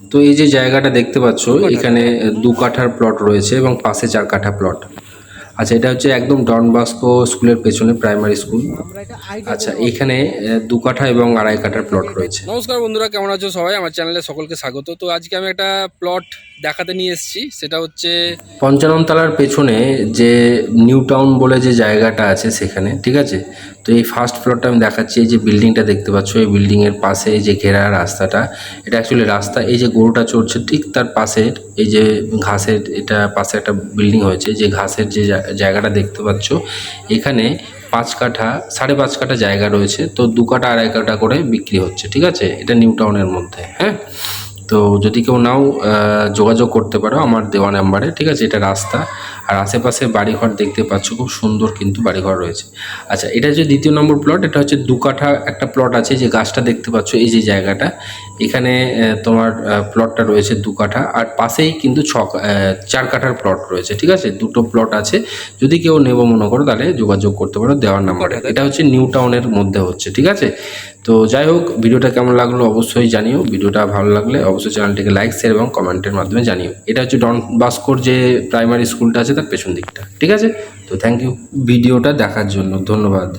তো এই যে জায়গাটা দেখতে পাচ্ছ এখানে দু কাঠার প্লট রয়েছে এবং পাশে চার কাঠা প্লট আচ্ছা এটা হচ্ছে একদম ডন বাস্কো স্কুলের পেছনে প্রাইমারি স্কুল আচ্ছা এখানে দু কাঠা এবং আড়াই কাঠার প্লট রয়েছে। নমস্কার বন্ধুরা কেমন আছো সবাই? আমার চ্যানেলে সকলকে স্বাগত। তো আজকে আমি একটা প্লট দেখাতে নিয়ে এসেছি সেটা হচ্ছে পঞ্চানন তলার পেছনে যে নিউ টাউন বলে যে জায়গাটা আছে সেখানে ঠিক আছে? তো এই ফার্স্ট ফ্লোরটা আমি দেখাচ্ছি এই যে বিল্ডিংটা দেখতে পাচ্ছ এই বিল্ডিংয়ের পাশে এই যে ঘেরা রাস্তাটা এটা অ্যাকচুয়ালি রাস্তা এই যে গরুটা চড়ছে ঠিক তার পাশের এই যে ঘাসের এটা পাশে একটা বিল্ডিং হয়েছে যে ঘাসের যে জায়গাটা দেখতে পাচ্ছ। এখানে পাঁচ কাঠা, সাড়ে পাঁচ কাঠা জায়গা রয়েছে। তো দু কাঠা, আড়াই কাঠা করে বিক্রি হচ্ছে, ঠিক আছে? এটা নিউ টাউনের মধ্যে হ্যাঁ? তো যদি কেউ নাও যোগাযোগ করতে পারো আমার দেওয়া নাম্বারে, ঠিক আছে? এটা রাস্তা। আর আশেপাশে বাড়িঘর দেখতে পাচ্ছ খুব সুন্দর কিন্তু বাড়িঘর রয়েছে। আচ্ছা এটা হচ্ছে দ্বিতীয় নম্বর প্লট এটা হচ্ছে দু কাঠা একটা প্লট আছে যে গাছটা দেখতে পাচ্ছ এই যে জায়গাটা। এখানে তোমার প্লটটা রয়েছে দু কাঠা আর পাশেই কিন্তু ছ চার কাঠার প্লট রয়েছে ঠিক আছে? দুটো প্লট আছে। যদি কেউ নেব মনে করো তাহলে যোগাযোগ করতে পারো দেওয়ার নাম্বারে। এটা হচ্ছে নিউ টাউনের মধ্যে হচ্ছে ঠিক আছে? তো যাই হোক ভিডিওটা কেমন লাগল অবশ্যই জানিও। ভিডিওটা ভালো লাগলে অবশ্যই চ্যানেলটিকে লাইক শেয়ার এবং কমেন্টের মাধ্যমে জানিও। এটা হচ্ছে ডন বাস্কোর যে প্রাইমারি স্কুলটা আছে তার পেছন দিকটা ঠিক আছে? তো থ্যাংক ইউ ভিডিওটা দেখার জন্য ধন্যবাদ।